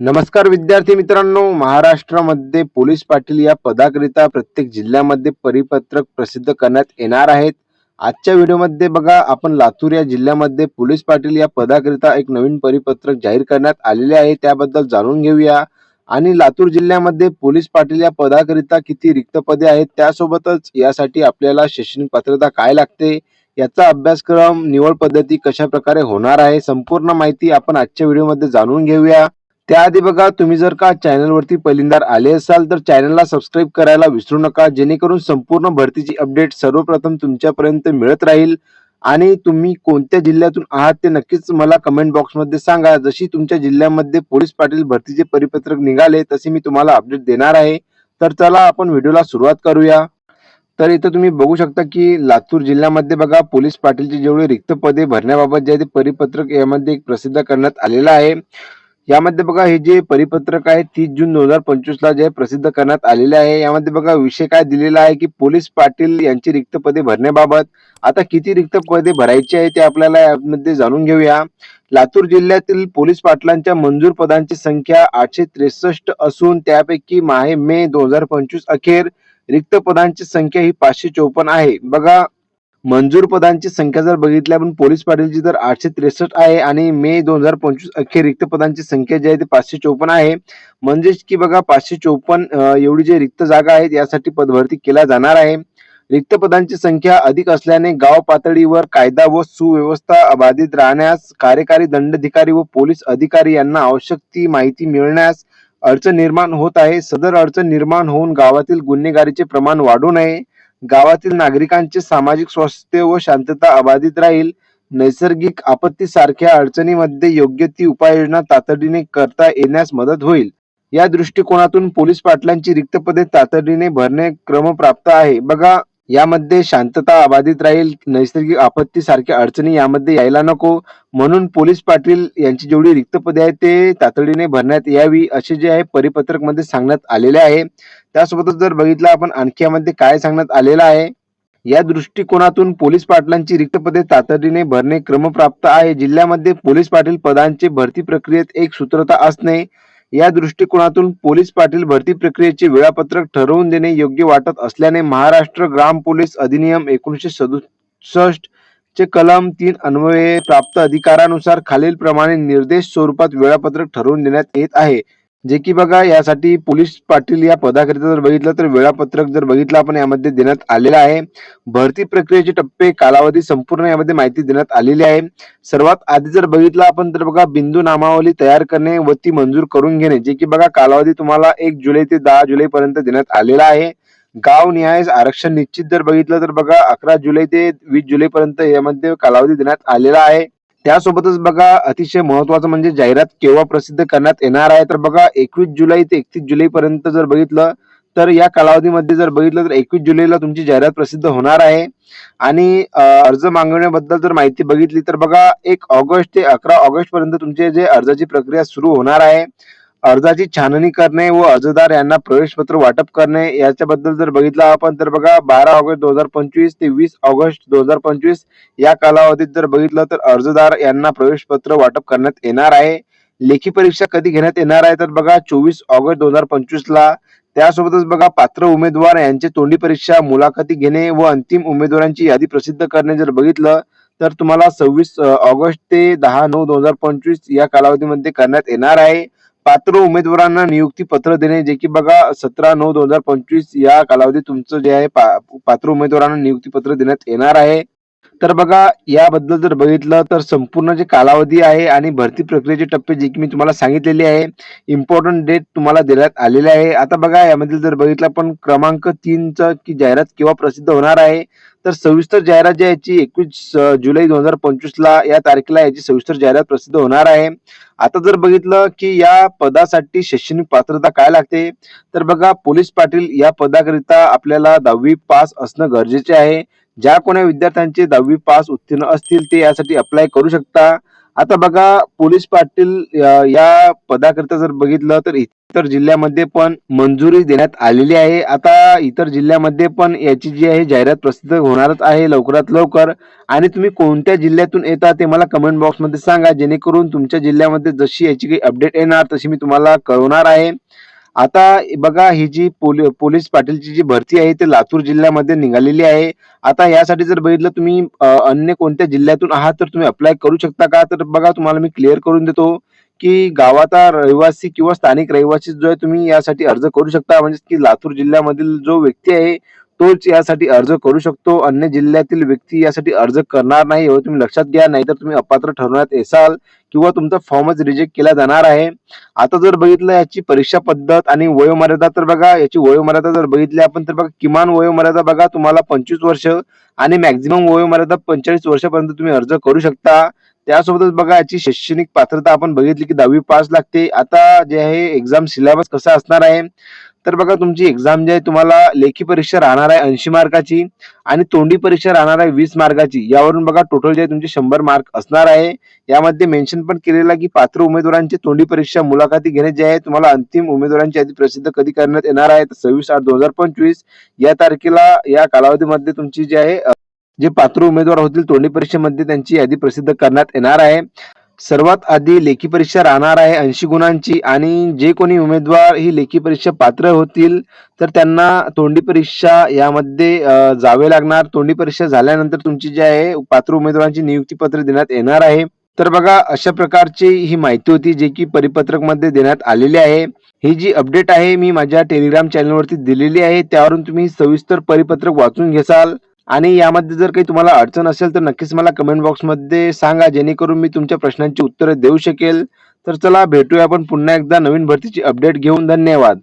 नमस्कार विद्यार्थी मित्रांनो महाराष्ट्रामध्ये पोलीस पाटील या पदाकरिता प्रत्येक जिल्ह्यामध्ये परिपत्रक प्रसिद्ध करण्यात येणार आहेत. आजच्या व्हिडिओमध्ये बघा आपण लातूर या जिल्ह्यामध्ये पोलीस पाटील या पदाकरिता एक नवीन परिपत्रक जाहीर करण्यात आलेले आहे त्याबद्दल जाणून घेऊया. आणि लातूर जिल्ह्यामध्ये पोलीस पाटील या पदाकरिता किती रिक्त पदे आहेत त्यासोबतच यासाठी आपल्याला शैक्षणिक पात्रता काय लागते याचा अभ्यासक्रम निवड पद्धती कशा प्रकारे होणार आहे संपूर्ण माहिती आपण आजच्या व्हिडिओमध्ये जाणून घेऊया. त्याआधी बघा तुम्ही जर का चॅनलवरती पहिल्यांदा आले असाल तर चॅनलला सबस्क्राईब करायला विसरू नका जेणेकरून संपूर्ण भरतीची अपडेट सर्वप्रथम तुमच्यापर्यंत मिळत राहील. आणि तुम्ही कोणत्या जिल्ह्यातून आहात ते नक्कीच मला कमेंट बॉक्समध्ये सांगा. जशी तुमच्या जिल्ह्यामध्ये पोलीस पाटील भरतीचे परिपत्रक निघाले तसे मी तुम्हाला अपडेट देणार आहे. तर चला आपण व्हिडिओला सुरुवात करूया. तर इथं तुम्ही बघू शकता की लातूर जिल्ह्यामध्ये बघा पोलीस पाटीलची जेवढी रिक्त पदे भरण्याबाबत जे आहे ते परिपत्रक यामध्ये एक प्रसिद्ध करण्यात आलेलं आहे. यामध्ये बघा हे जे परिपत्रक आहे तीस जून दोन हजार पंचवीस ला जे प्रसिद्ध करण्यात आलेले आहे यामध्ये बघा विषय काय दिलेला आहे की पोलीस पाटील यांची रिक्त पदे भरण्याबाबत. आता किती रिक्त पदे भरायची आहे ते आपल्याला यामध्ये जाणून घेऊया. लातूर जिल्ह्यातील पोलीस पाटलांच्या मंजूर पदांची संख्या आठशे त्रेसष्ट असून त्यापैकी माहे मे दोन हजार पंचवीस अखेर रिक्त पदांची संख्या ही पाचशे चौपन्न आहे. बघा मंजूर पदांची संख्या जर बघितली आपण पोलीस पाटीलची तर आठशे त्रेसष्ट आहे आणि मे दोन हजार पंचवीस अखेर रिक्त पदांची संख्या जी आहे ती पाचशे चौपन्न आहे. म्हणजेच की बघा पाचशे चौपन्न एवढी जे रिक्त जागा आहेत यासाठी पदभरती केल्या जाणार आहे. रिक्त पदांची संख्या अधिक असल्याने गाव पातळीवर कायदा व सुव्यवस्था अबाधित राहण्यास कार्यकारी दंडाधिकारी व पोलीस अधिकारी यांना आवश्यक ती माहिती मिळण्यास अडचण निर्माण होत आहे. सदर अडचण निर्माण होऊन गावातील गुन्हेगारीचे प्रमाण वाढू नये. गावातील नागरिकांचे सामाजिक स्वास्थ्य व शांतता अबाधित राहील. नैसर्गिक आपत्ती सारख्या अडचणीमध्ये योग्य ती उपाययोजना तातडीने करता येण्यास मदत होईल. या दृष्टिकोनातून पोलीस पाटलांची रिक्त पदे तातडीने भरणे क्रमप्राप्त आहे. बघा यामध्ये शांतता अबाधित राहील नैसर्गिक आपत्ती सारख्या अडचणी यामध्ये यायला नको. म्हणून पोलीस पाटील यांची जेवढी रिक्त पदे आहेत ते तातडीने भरण्यात यावी असे जे आहे परिपत्रकमध्ये सांगण्यात आलेले आहे. त्यासोबतच जर बघितलं आपण आणखी यामध्ये काय सांगण्यात आलेलं आहे? या दृष्टिकोनातून पोलीस पाटलांची रिक्त पदे तातडीने भरणे क्रमप्राप्त आहे. जिल्ह्यामध्ये पोलीस पाटील पदांचे भरती प्रक्रियेत एक सूत्रता असणे या दृष्टिकोनातून पोलीस पाटील भरती प्रक्रियेचे वेळापत्रक ठरवून देणे योग्य वाटत असल्याने महाराष्ट्र ग्राम पोलीस अधिनियम एकोणीसशे सदुसष्ट चे कलम तीन अन्वये प्राप्त अधिकारानुसार खालील प्रमाणे निर्देश स्वरूपात वेळापत्रक ठरवून देण्यात येत आहे. जे की बघा यासाठी पोलीस पाटील या पदाकरिता जर बघितलं तर वेळापत्रक जर बघितलं आपण यामध्ये देण्यात आलेलं आहे. भरती प्रक्रियेचे टप्पे कालावधी संपूर्ण यामध्ये माहिती देण्यात आलेली आहे. सर्वात आधी जर बघितलं आपण तर बघा बिंदू नामावली तयार करणे व ती मंजूर करून घेणे. जे की बघा कालावधी तुम्हाला एक जुलै ते दहा जुलै पर्यंत देण्यात आलेला आहे. गाव न्याय आरक्षण निश्चित जर बघितलं तर बघा अकरा जुलै ते वीस जुलै पर्यंत यामध्ये कालावधी देण्यात आलेला आहे. त्यासोबतच बघा अतिशय महत्वाचं म्हणजे जाहिरात केव्हा प्रसिद्ध करण्यात येणार आहे तर बघा एकवीस जुलै ते एकतीस जुलै पर्यंत जर बघितलं तर या कालावधीमध्ये जर बघितलं तर एकवीस जुलैला तुमची जाहिरात प्रसिद्ध होणार आहे. आणि अर्ज मागवण्याबद्दल जर माहिती बघितली तर बघा एक ऑगस्ट ते अकरा ऑगस्ट पर्यंत तुमचे जे अर्जाची प्रक्रिया सुरू होणार आहे. अर्जाची छाननी करणे व अर्जदार यांना प्रवेशपत्र वाटप करणे याच्याबद्दल जर बघितलं आपण तर बघा बारा ऑगस्ट दोन हजार पंचवीस ते वीस ऑगस्ट दोन हजार पंचवीस या कालावधीत जर बघितलं तर अर्जदार यांना प्रवेशपत्र वाटप करण्यात येणार आहे. लेखी परीक्षा कधी घेण्यात येणार आहे? तर बघा चोवीस ऑगस्ट दोन हजार पंचवीस ला. त्यासोबतच बघा पात्र उमेदवार यांचे तोंडी परीक्षा मुलाखती घेणे व अंतिम उमेदवारांची यादी प्रसिद्ध करणे जर बघितलं तर तुम्हाला सव्वीस ऑगस्ट ते दहा नऊ दोन हजार पंचवीस या कालावधीमध्ये करण्यात येणार आहे. पात्र उमेदवारांना नियुक्ती पत्र देणे जे की बघा सतरा नऊ दोन हजार पंचवीस या कालावधीत तुमचं जे आहे पात्र उमेदवारांना नियुक्ती पत्र देण्यात येणार आहे. तर बघा याबद्दल जर बघितलं तर संपूर्ण जे कालावधी आहे आणि भरती प्रक्रियेचे टप्पे जे की मी तुम्हाला सांगितलेले आहे इम्पॉर्टंट डेट तुम्हाला देण्यात आलेले आहे. आता बघा यामध्ये जर बघितलं पण क्रमांक तीनचं की जाहिरात केव्हा प्रसिद्ध होणार आहे? तर सविस्तर जाहिरात जी याची एकवीस जुलै दोन हजार पंचवीस ला या तारखेला याची सविस्तर जाहिरात प्रसिद्ध होणार आहे. आता जर बघितलं की या पदासाठी शैक्षणिक पात्रता काय लागते? तर बघा पोलीस पाटील या पदाकरिता आपल्याला दहावी पास असणं गरजेचे आहे. ज्या कोण्या विद्यार्थ्यांचे दहावी पास उत्तीर्ण असतील ते यासाठी अप्लाय करू शकता. आता बघा पोलीस पाटील या पदाकरिता जर बघितलं तर इतर जिल्ह्यामध्ये पण मंजुरी देण्यात आलेली आहे. आता इतर जिल्ह्यामध्ये पण याची जी आहे जाहिरात प्रसिद्ध होणारच आहे लवकरात लवकर. आणि तुम्ही कोणत्या जिल्ह्यातून येता ते मला कमेंट बॉक्समध्ये सांगा. जेणेकरून तुमच्या जिल्ह्यामध्ये जशी याची काही अपडेट येणार तशी मी तुम्हाला कळवणार आहे. आता बघा ही जी पोली पोलीस पाटीलची जी भरती आहे ते लातूर जिल्ह्यामध्ये निघालेली आहे. आता यासाठी जर बघितलं तुम्ही अन्य कोणत्या जिल्ह्यातून आहात तर तुम्ही अप्लाय करू शकता का? तर बघा तुम्हाला मी क्लिअर करून देतो की गावाचा रहिवासी किंवा स्थानिक रहिवासी जो आहे तुम्ही यासाठी अर्ज करू शकता. म्हणजे की लातूर जिल्ह्यामधील जो व्यक्ती आहे तोच यासाठी अर्ज करू शकतो. अन्य जिल्ह्यातील व्यक्ती यासाठी अर्ज करणार नाही एवढं तुम्ही लक्षात घ्या. नाहीतर तुम्ही अपात्र ठरवण्यात येसाल किंवा तुमचा फॉर्मच रिजेक्ट केला जाणार आहे. आता जर बघितलं याची परीक्षा पद्धत आणि वयोमर्यादा तर बघा. याची वयोमर्यादा जर बघितली आपण तर बघा किमान वयोमर्यादा बघा. तुम्हाला पंचवीस वर्ष आणि मॅक्झिमम वयोमर्यादा पंचेचाळीस वर्षापर्यंत तुम्ही अर्ज करू शकता. त्यासोबतच बघा याची शैक्षणिक पात्रता आपण बघितली की दहावी पास लागते. आता जे आहे एक्झाम सिलेबस कसा असणार आहे? तर बघा तुमची एक्झाम जी आहे तुम्हाला लेखी परीक्षा राहणार आहे ऐंशी मार्काची आणि तोंडी परीक्षा राहणार आहे वीस मार्काची. यावरून बघा टोटल जे आहे तुमचे शंभर मार्क असणार आहे. यामध्ये मेन्शन पण केलेलं आहे की पात्र उमेदवारांची तोंडी परीक्षा मुलाखती घेणे जे आहे तुम्हाला अंतिम उमेदवारांची यादी प्रसिद्ध कधी करण्यात येणार आहे? सव्वीस आठ दोन हजार पंचवीस. या तारखेला या कालावधीमध्ये तुमची जी आहे जे पात्र उमेदवार होतील तोंडी परीक्षेमध्ये त्यांची यादी प्रसिद्ध करण्यात येणार आहे. सर्वात आधी लेखी परीक्षा राहणार आहे ऐंशी गुणांची आणि जे कोणी उमेदवार ही लेखी परीक्षा पात्र होतील तर त्यांना तोंडी परीक्षा यामध्ये जावे लागणार. तोंडी परीक्षा झाल्यानंतर तुमची जी आहे पात्र उमेदवारांची नियुक्तीपत्र देण्यात येणार आहे. तर बघा अशा प्रकारची ही माहिती होती जे की परिपत्रकमध्ये देण्यात आलेली आहे. ही जी अपडेट आहे मी माझ्या टेलिग्राम चॅनलवरती दिलेली आहे. त्यावरून तुम्ही सविस्तर परिपत्रक वाचून घेसाल. आणि यामध्ये जर काही तुम्हाला अडचण असेल तर नक्कीच मला कमेंट बॉक्समध्ये सांगा. जेणेकरून मी तुमच्या प्रश्नांची उत्तरे देऊ शकेल. तर चला भेटूया आपण पुन्हा एकदा नवीन भरतीची अपडेट घेऊन. धन्यवाद.